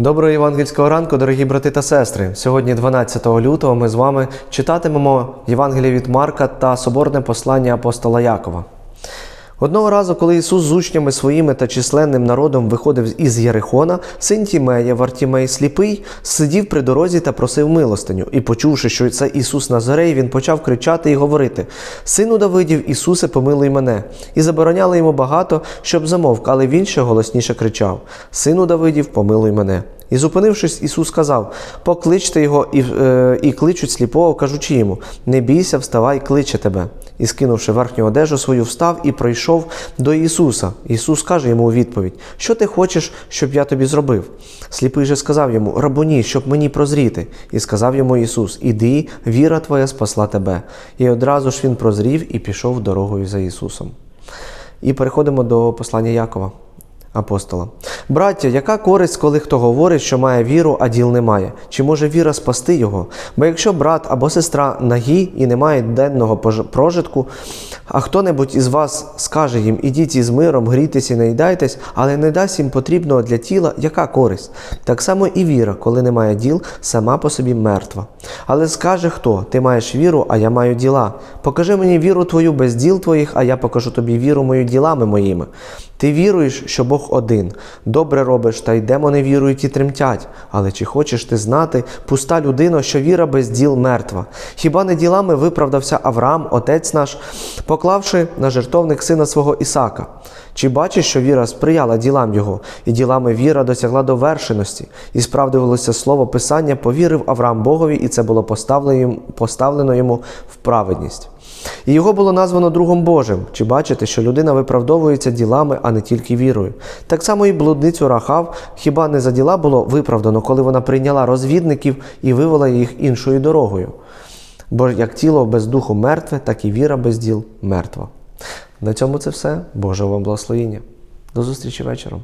Доброго євангельського ранку, дорогі брати та сестри. Сьогодні, 12 лютого, ми з вами читатимемо Євангеліє від Марка та соборне послання апостола Якова. Одного разу, коли Ісус з учнями своїми та численним народом виходив із Єрихона, син Тімея, Вартімей сліпий, сидів при дорозі та просив милостиню. І, почувши, що це Ісус Назарей, він почав кричати і говорити: Сину Давидів, Ісусе, помилуй мене. І забороняли йому багато, щоб замовк, але він ще голосніше кричав: Сину Давидів, помилуй мене. І зупинившись, Ісус сказав: Покличте його і, е, і кличуть сліпого, кажучи йому: Не бійся, вставай, кличе тебе. І скинувши верхню одежу свою, встав і прийшов до Ісуса. Ісус каже йому у відповідь: Що ти хочеш, щоб я тобі зробив? Сліпий же сказав йому: Рабуні, щоб мені прозріти. І сказав йому Ісус: Іди, віра твоя спасла тебе. І одразу ж він прозрів і пішов дорогою за Ісусом. І переходимо до послання Якова. Апостола. Браття, яка користь, коли хто говорить, що має віру, а діл немає? Чи може віра спасти його? Бо якщо брат або сестра нагі і не має денного прожитку, а хто-небудь із вас скаже їм, ідіть із миром, грійтесь і не їдайтесь, але не дасть їм потрібного для тіла, яка користь? Так само і віра, коли немає діл, сама по собі мертва. Але скаже хто: ти маєш віру, а я маю діла. Покажи мені віру твою без діл твоїх, а я покажу тобі віру мою ділами моїми. Ти віруєш, що Бог один. Добре робиш, та й демони вірують і тремтять. Але чи хочеш ти знати, пуста людина, що віра без діл мертва? Хіба не ділами виправдався Авраам, отець наш, поклавши на жертовник сина свого Ісака? Чи бачиш, що віра сприяла ділам його, і ділами віра досягла довершеності, і справдивалося слово Писання, повірив Авраам Богові, і це було поставлено йому- в праведність. І його було названо другом Божим. Чи бачите, що людина виправдовується ділами, а не тільки вірою? Так само і блудницю Рахав хіба не за діла було виправдано, коли вона прийняла розвідників і вивела їх іншою дорогою? Бо як тіло без духу мертве, так і віра без діл мертва. На цьому це все. Боже вам благословіння. До зустрічі вечором.